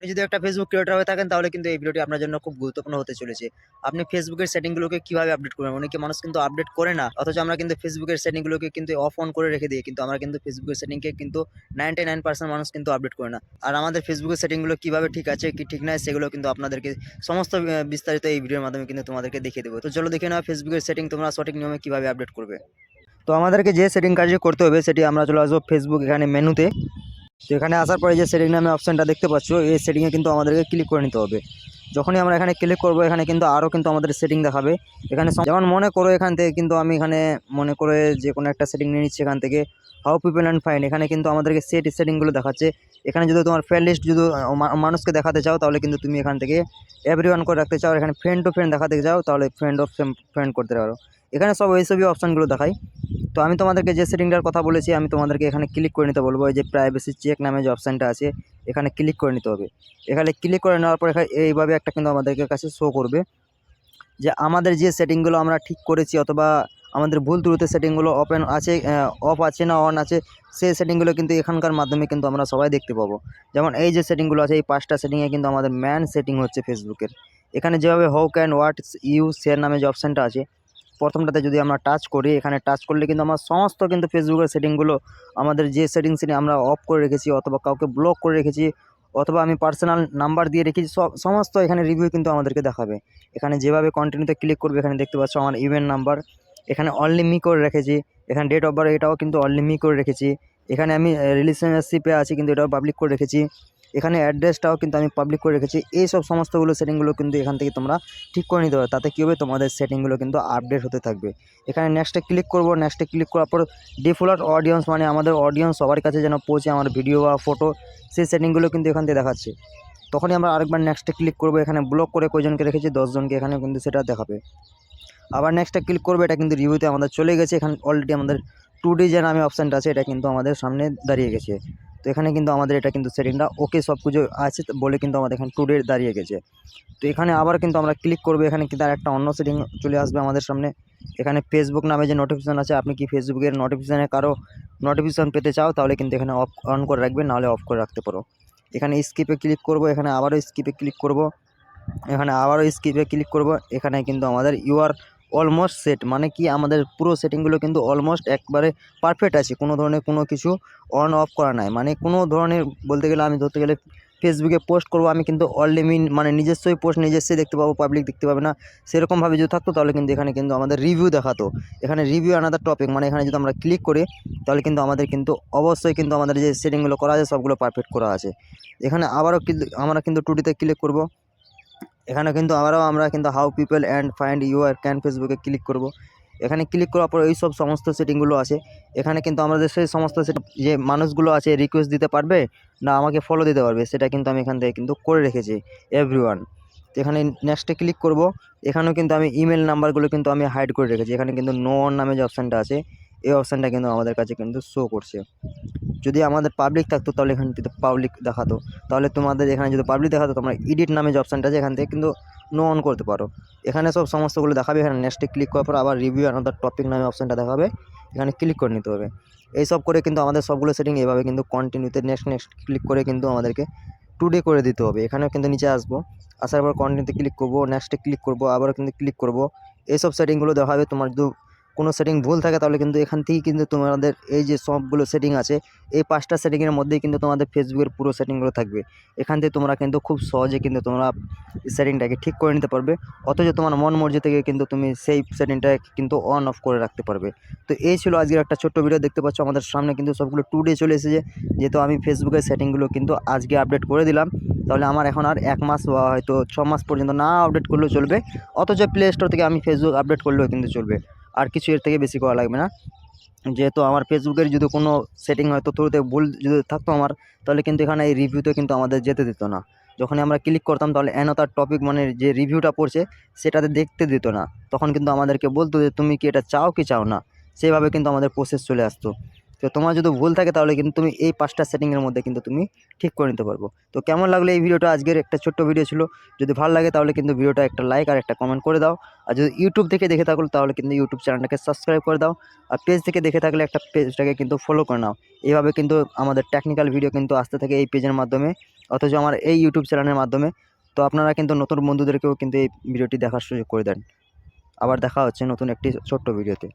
আপনি যদি একটা ফেসবুক ক্রিয়েটর হয়ে থাকেন, তাহলে কিন্তু এই ভিডিওটি আপনার জন্য খুব গুরুত্বপূর্ণ হতে চলেছে। আপনি ফেসবুকের সেটিংগুলোকে কীভাবে আপডেট করবেন? অনেকে মানুষ কিন্তু আপডেট করে না, অথচ আমরা কিন্তু ফেসবুকের সেটিংগুলোকে কিন্তু অফ অন করে রেখে দিই, কিন্তু আমরা কিন্তু ফেসবুকের সেটিংকে কিন্তু নাইনটি নাইন পার্সেন্ট মানুষ কিন্তু আপডেট করে না। আর আমাদের ফেসবুকের সেটিংগুলো কীভাবে ঠিক আছে, কি ঠিক নাই, সেগুলো কিন্তু আপনাদেরকে সমস্ত বিস্তারিত এই ভিডিওর মাধ্যমে কিন্তু তোমাদেরকে দেখিয়ে দেবো। তো চলো দেখে নাও ফেসবুকের সেটিং তোমরা সঠিক নিয়মে কীভাবে আপডেট করবে। তো আমাদেরকে যে সেটিং কাজে করতে হবে, সেটি আমরা চলে আসব ফেসবুক এখানে মেনুতে। তো এখানে আসার পরে যে সেটিং নামে অপশানটা দেখতে পাচ্ছ, এই সেটিংয়ে কিন্তু আমাদেরকে ক্লিক করে নিতে হবে। যখনই আমরা এখানে ক্লিক করব, এখানে কিন্তু আরও কিন্তু আমাদের সেটিং দেখাবে। এখানে যেমন মনে করো এখান থেকে কিন্তু আমি এখানে মনে করে যে কোনো একটা সেটিং নিয়ে নিচ্ছি এখান থেকে। হাউ পিপল অ্যান্ড ফাইন এখানে কিন্তু আমাদেরকে সেট সেটিংগুলো দেখাচ্ছে। এখানে যদি তোমার ফ্রেন্ড লিস্ট যদি মানুষকে দেখাতে চাও, তাহলে কিন্তু তুমি এখান থেকে এভরি ওয়ান করে রাখতে চাও। এখানে ফ্রেন্ড টু ফ্রেন্ড দেখাতে চাও তাহলে ফ্রেন্ড অফ ফ্রেন্ড করতে পারো। এখানে সব এইসবই অপশানগুলো দেখায় তো আমি তোমাদেরকে যে সেটিংটার কথা বলেছি, আমি তোমাদেরকে এখানে ক্লিক করে নিতে বলব। এই যে প্রাইভেসি চেক নামে যে অপশানটা আছে এখানে ক্লিক করে নিতে হবে। এখানে ক্লিক করে নেওয়ার পর এখানে এইভাবে একটা কিন্তু আমাদেরকে কাছে শো করবে যে আমাদের যে সেটিংগুলো আমরা ঠিক করেছি অথবা আমাদের ভুল ত্রুটি সেটিংগুলো ওপেন আছে অফ আছে না অন আছে, সেই সেটিংগুলো কিন্তু এখানকার মাধ্যমে কিন্তু আমরা সবাই দেখতে পাবো। যেমন এই যে সেটিংগুলো আছে, এই পাঁচটা সেটিংয়ে কিন্তু আমাদের ম্যান সেটিং হচ্ছে ফেসবুকের এখানে যেভাবে how can what you share নামে যে অপশানটা আছে প্রথমটাতে যদি আমরা টাচ করি, এখানে টাচ করলে কিন্তু আমার সমস্ত কিন্তু ফেসবুকের সেটিংগুলো আমাদের যে সেটিংসটি আমরা অফ করে রেখেছি, অথবা কাউকে ব্লক করে রেখেছি, অথবা আমি পার্সোনাল নাম্বার দিয়ে রেখেছি, সব, সমস্ত এখানে রিভিউ কিন্তু আমাদেরকে দেখাবে। এখানে যেভাবে কন্টিনিউতে ক্লিক করবে, এখানে দেখতে পাচ্ছ আমার ইভেন্ট নাম্বার এখানে অনলি মি করে রেখেছি, এখানে ডেট অফ বার্থ এটাও কিন্তু অনলি মি করে রেখেছি, এখানে আমি রিলেশনশিপে আছি, কিন্তু এটাও পাবলিক করে রেখেছি। এখানে অ্যাড্রেসটাও কিন্তু আমি পাবলিক করে রেখেছি। এই সব সমস্তগুলো সেটিংগুলো কিন্তু এখান থেকে তোমরা ঠিক করে নিতে পারো। তাতে কী হবে? তোমাদের সেটিংগুলো কিন্তু আপডেট হতে থাকবে। এখানে নেক্সটে ক্লিক করব। নেক্সটে ক্লিক করার পর ডিফল্ট অডিয়েন্স মানে আমাদের অডিয়েন্স সবার কাছে যেন পৌঁছে আমার ভিডিও বা ফটো সেই সেটিংগুলো কিন্তু এখান থেকে দেখাচ্ছে। তখনই আমরা আরেকবার নেক্সটে ক্লিক করব। এখানে ব্লক করে কয়জনকে রেখেছি? দশজনকে এখানে কিন্তু সেটা দেখাবে। আবার নেক্সটে ক্লিক করবে। এটা কিন্তু রিভিউতে আমাদের চলে গেছে। এখানে অলরেডি আমাদের টু ডি যে নামে অপশানটা আছে, এটা কিন্তু আমাদের সামনে দাঁড়িয়ে গেছে। তো এখানে কিন্তু আমাদের এটা কিন্তু সেটিংটা ওকে সব কিছু আছে বলে কিন্তু আমাদের এখানে টু ডে দাঁড়িয়ে গেছে। তো এখানে আবার কিন্তু আমরা ক্লিক করব, এখানে কিন্তু আর একটা অন্য সেটিং চলে আসবে আমাদের সামনে। এখানে ফেসবুক নামে যে নোটিফিকেশান আছে, আপনি কি ফেসবুকের নোটিফিকেশানে কারও নোটিফিকেশান পেতে চাও, তাহলে কিন্তু এখানে অফ অন করে রাখবে, নাহলে অফ করে রাখতে পারো। এখানে স্কিপে ক্লিক করব, এখানে আবারও স্কিপে ক্লিক করব, এখানে আবারও স্কিপে ক্লিক করব, এখানে কিন্তু আমাদের ইউআর অলমোস্ট সেট মানে কি আমাদের পুরো সেটিংগুলো কিন্তু অলমোস্ট একবারে পারফেক্ট আছে, কোনো ধরনের কোনো কিছু অন অফ করা নাই। মানে কোনো ধরনের বলতে গেলে আমি ধরতে গেলে ফেসবুকে পোস্ট করব, আমি কিন্তু অলরেডি মানে নিজস্বই পোস্ট নিজস্বই দেখতে পাবো পাবলিক দেখতে পাবে না। সেরকমভাবে যদি থাকতো, তাহলে কিন্তু এখানে কিন্তু আমাদের রিভিউ দেখাতো। এখানে রিভিউ আনাদার টপিক মানে এখানে যদি আমরা ক্লিক করি, তাহলে কিন্তু আমাদের কিন্তু অবশ্যই কিন্তু আমাদের যে সেটিংগুলো করা আছে, সবগুলো পারফেক্ট করা আছে। এখানে আবারও কিন্তু আমরা কিন্তু টুটিতে ক্লিক করব। এখানে কিন্তু আবারও আমরা কিন্তু how people and find you are can ফেসবুকে ক্লিক করব। এখানে ক্লিক করার পর এই সব সমস্ত সেটিংগুলো আছে। এখানে কিন্তু আমাদের সেই সমস্ত যে মানুষগুলো আছে রিকোয়েস্ট দিতে পারবে না আমাকে ফলো দিতে পারবে, সেটা কিন্তু আমি এখান থেকে কিন্তু করে রেখেছি এভরি এখানে নেক্সটে ক্লিক করব। এখানেও কিন্তু আমি ইমেল নাম্বারগুলো কিন্তু আমি হাইড করে রেখেছি। এখানে কিন্তু নো নামে যে অপশানটা আছে, এই অপশানটা কিন্তু আমাদের কাছে কিন্তু শো করছে। যদি আমাদের পাবলিক থাকতো, তাহলে এখান থেকে পাবলিক দেখাতো। তাহলে তোমাদের এখানে যদি পাবলিক দেখাতো, তোমরা এডিট নামে যে অপশানটা আছে, এখান থেকে কিন্তু নো অন করতে পারো। এখানে সব সমস্তগুলো দেখাবে, এখানে নেক্সটে ক্লিক করার পর আবার রিভিউ আনাদার টপিক নামে অপশানটা দেখাবে। এখানে ক্লিক করে নিতে হবে। এই সব করে কিন্তু আমাদের সবগুলো সেটিং এভাবে কিন্তু কন্টিনিউতে নেক্সট নেক্সট ক্লিক করে কিন্তু আমাদেরকে টুডে করে দিতে হবে। এখানেও কিন্তু নিচে আসব। আসার পর কন্টিনিউতে ক্লিক করব নেক্সটে ক্লিক করব, আবারও কিন্তু ক্লিক করব। এইসব সেটিংগুলো দেখাবে, তোমার যদি কোনো সেটিং ভুল থাকে, তাহলে কিন্তু এখান থেকেই কিন্তু তোমাদের এই যে সবগুলো সেটিং আছে, এই পাঁচটা সেটিংয়ের মধ্যেই কিন্তু তোমাদের ফেসবুকের পুরো সেটিংগুলো থাকবে। এখান থেকে তোমরা কিন্তু খুব সহজে কিন্তু তোমরা সেটিংটাকে ঠিক করে নিতে পারবে, অথচ তোমার মন মর্জি থেকে কিন্তু তুমি সেই সেটিংটা কিন্তু অন অফ করে রাখতে পারবে। তো এই ছিল আজকের একটা ছোট্ট ভিডিও দেখতে পাচ্ছ আমাদের সামনে কিন্তু সবগুলো টু ডে চলে এসেছে, যেহেতু আমি ফেসবুকের সেটিংগুলো কিন্তু আজকে আপডেট করে দিলাম, তাহলে আমার এখন আর এক মাস বা হয়তো ছ মাস পর্যন্ত না আপডেট করলেও চলবে, অথচ প্লে স্টোর থেকে আমি ফেসবুক আপডেট করলেও কিন্তু চলবে। আর কিছু এর থেকে বেশি করা লাগবে না। যেহেতু আমার ফেসবুকের যদি কোনো সেটিং হয়, তো থ্রুতে ভুল যদি থাকতো আমার, তাহলে কিন্তু এখানে এই রিভিউতে কিন্তু আমাদের যেতে দিত না। যখনই আমরা ক্লিক করতাম, তাহলে তার টপিক মানে যে রিভিউটা পড়ছে, সেটাতে দেখতে দিত না। তখন কিন্তু আমাদেরকে বলতো যে, তুমি কি এটা চাও কি চাও না? সেভাবে কিন্তু আমাদের প্রসেস চলে আসতো। তো তোমার যদি ভুল থাকে তাহলে কিন্তু তুমি এই পাঁচটা সেটিংয়ের মধ্যে কিন্তু তুমি ঠিক করে নিতে পারব। তো কেমন লাগল এই ভিডিওটা? আজকের একটা ছোট্ট ভিডিও ছিল। যদি ভালো লাগে তাহলে কিন্তু ভিডিওটা একটা লাইক আর একটা কমেন্ট করে দাও। আর যদি ইউটিউব থেকে দেখে থাকো তাহলে কিন্তু ইউটিউব চ্যানেলটাকে সাবস্ক্রাইব করে দাও। আর পেজ থেকে দেখে থাকলে একটা পেজটাকে কিন্তু ফলো করে নাও। এইভাবে কিন্তু আমাদের টেকনিক্যাল ভিডিও কিন্তু আসতে থাকে এই পেজের মাধ্যমে। অথচ আমার এই ইউটিউব চ্যানেলের মাধ্যমে। তো আপনারা কিন্তু নতুন বন্ধুদেরকেও কিন্তু এই ভিডিওটি দেখার সুযোগ করে দেন। আবার দেখা হচ্ছে নতুন একটি ছোট্ট ভিডিওতে